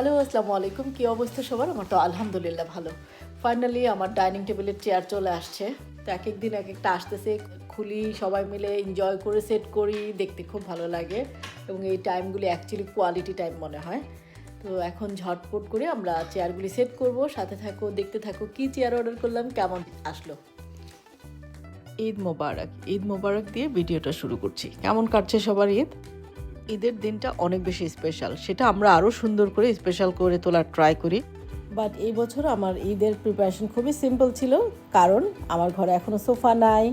Hello, আসসালামু আলাইকুম। কী অবস্থা সবার? আমার তো আলহামদুলিল্লাহ ভালো। ফাইনালি আমার ডাইনিং টেবিলের চেয়ার চলে আসছে। তো এক একদিন এক একটা আসতেছে। খুলি, সবাই মিলে এনজয় করে সেট করি, দেখতে খুব ভালো লাগে। এবং এই টাইমগুলি অ্যাকচুয়ালি কোয়ালিটি টাইম মনে হয়। তো এখন ঝটপট করে আমরা চেয়ারগুলি সেট করব। সাথে থাকো, দেখতে থাকো, কি চেয়ার অর্ডার করলাম, কেমন আসলো? ঈদ মোবারক। ঈদ মোবারক দিয়ে ভিডিওটা শুরু করছি। কেমন কাটছে সবার ঈদ? ঈদের দিনটা অনেক বেশি স্পেশাল সেটা আমরা আরও সুন্দর করে স্পেশাল করে তোলার ট্রাই করি। বাট এই বছর আমার ঈদের প্রিপারেশন খুবই সিম্পল ছিল, কারণ আমার ঘরে এখনও সোফা নাই,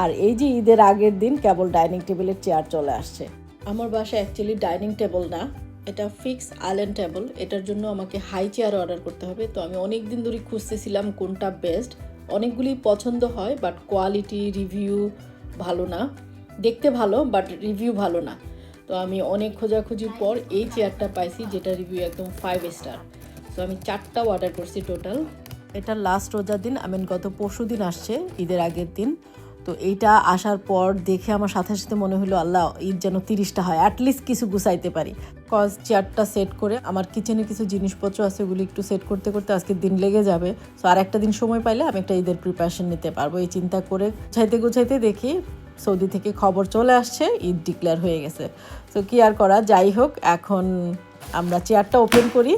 আর এই যে ঈদের আগের দিন কেবল ডাইনিং টেবিলের চেয়ার চলে আসছে। আমার বাসায় অ্যাকচুয়ালি ডাইনিং টেবিল না, এটা ফিক্স আইল্যান্ড টেবিল এটার জন্য আমাকে হাই চেয়ার অর্ডার করতে হবে। তো আমি অনেক দিন ধরে খুঁজতেছিলাম কোনটা বেস্ট অনেকগুলি পছন্দ হয় বাট কোয়ালিটি রিভিউ ভালো না। দেখতে ভালো বাট রিভিউ ভালো না। তো আমি অনেক খোঁজাখুঁজির পর এই চেয়ারটা পাইছি, যেটা রিভিউ একদম ফাইভ স্টার তো আমি চারটাও অর্ডার করছি টোটাল এটা লাস্ট রোজার দিন আমি গত পরশু দিন আসছে, ঈদের আগের দিন। তো এইটা আসার পর দেখে আমার সাথে সাথে মনে হলো, আল্লাহ, ঈদ যেন তিরিশটা হয় অ্যাটলিস্ট কিছু গুছাইতে পারি। কজ চেয়ারটা সেট করে আমার কিচেনে কিছু জিনিসপত্র আছে, ওগুলি একটু সেট করতে করতে আজকে দিন লেগে যাবে। সো আর একটা দিন সময় পাইলে আমি একটা ঈদের প্রিপারেশন নিতে পারব, এই চিন্তা করে গুছাইতে গুছাইতে দেখি সৌদি থেকে খবর চলে আসছে, ঈদ ডিক্লেয়ার হয়ে গেছে। তো কি আর করা, যাই হোক, এখন আমরা চেয়ারটা ওপেন করি।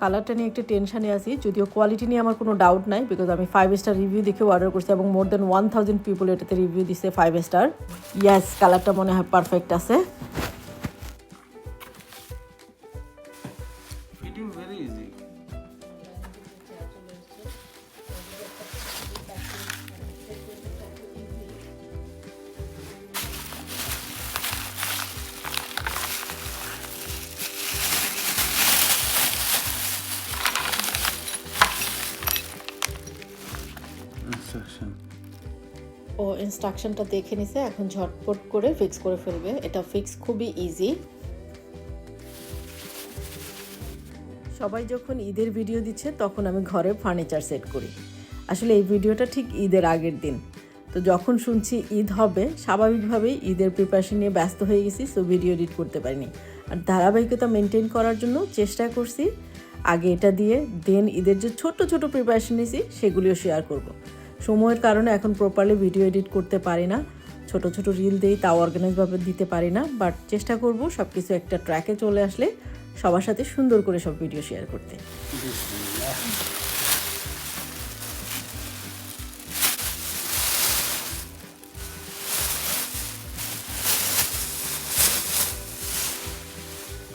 কালারটা নিয়ে একটু টেনশানে আছি, যদিও কোয়ালিটি নিয়ে আমার কোনো ডাউট নাই বিকজ আমি ফাইভ স্টার রিভিউ দেখে অর্ডার করছি এবং more than one thousand people এটাতে রিভিউ দিছে ফাইভ স্টার ইয়াস কালারটা মনে হয় পারফেক্ট আছে। Instruction. ও ইনস্ট্রাকশনটা দেখে নিছে, এখন ঝটপট করে ফিক্স করে ফেলবে। এটা ফিক্স খুবই ইজি সবাই যখন ঈদের ভিডিও দিচ্ছে, তখন আমি ঘরে ফার্নিচার সেট করি। আসলে এই ভিডিওটা ঠিক ঈদের আগের দিন। তো যখন শুনছি ঈদ হবে, স্বাভাবিকভাবেই ঈদের প্রিপারেশন নিয়ে ব্যস্ত হয়ে গেছি সো ভিডিও এডিট করতে পারিনি। আর ধারাবাহিকতা মেনটেন করার জন্য চেষ্টা করছি। আগে এটা দিয়ে দেন ঈদের যে ছোট ছোট প্রিপারেশন নিয়েছি, সেগুলিও শেয়ার করব। সময়ের কারণে এখন প্রপারলি ভিডিও এডিট করতে পারি না। ছোট ছোট রিল দিই, তাও অর্গানাইজভাবে দিতে পারি না। বাট চেষ্টা করব সব কিছু একটা ট্র্যাকে চলে আসলে সবার সাথে সুন্দর করে সব ভিডিও শেয়ার করতে।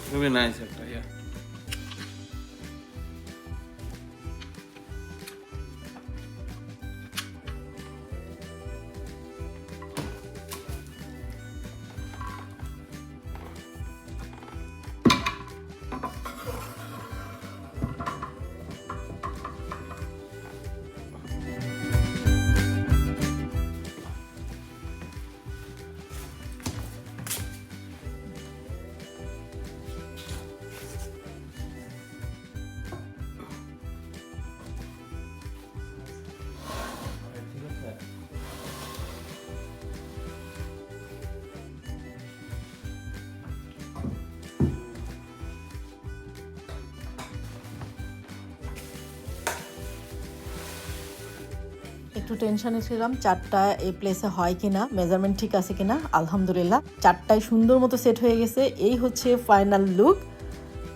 খুবই নাইস একটা ইয়া একটু টেনশনে ছিলাম, চারটা এ প্লেসে হয় কিনা মেজারমেন্ট ঠিক আছে কিনা, আলহামদুলিল্লাহ। চারটায় সুন্দর মতো সেট হয়ে গেছে। এই হচ্ছে ফাইনাল লুক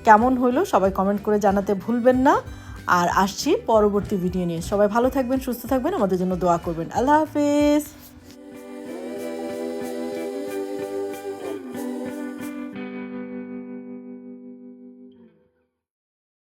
কেমন হলো সবাই কমেন্ট করে জানাতে ভুলবেন না। আর আসছি পরবর্তী ভিডিও নিয়ে। সবাই ভালো থাকবেন, সুস্থ থাকবেন। আমাদের জন্য দোয়া করবেন। আল্লাহ হাফেজ।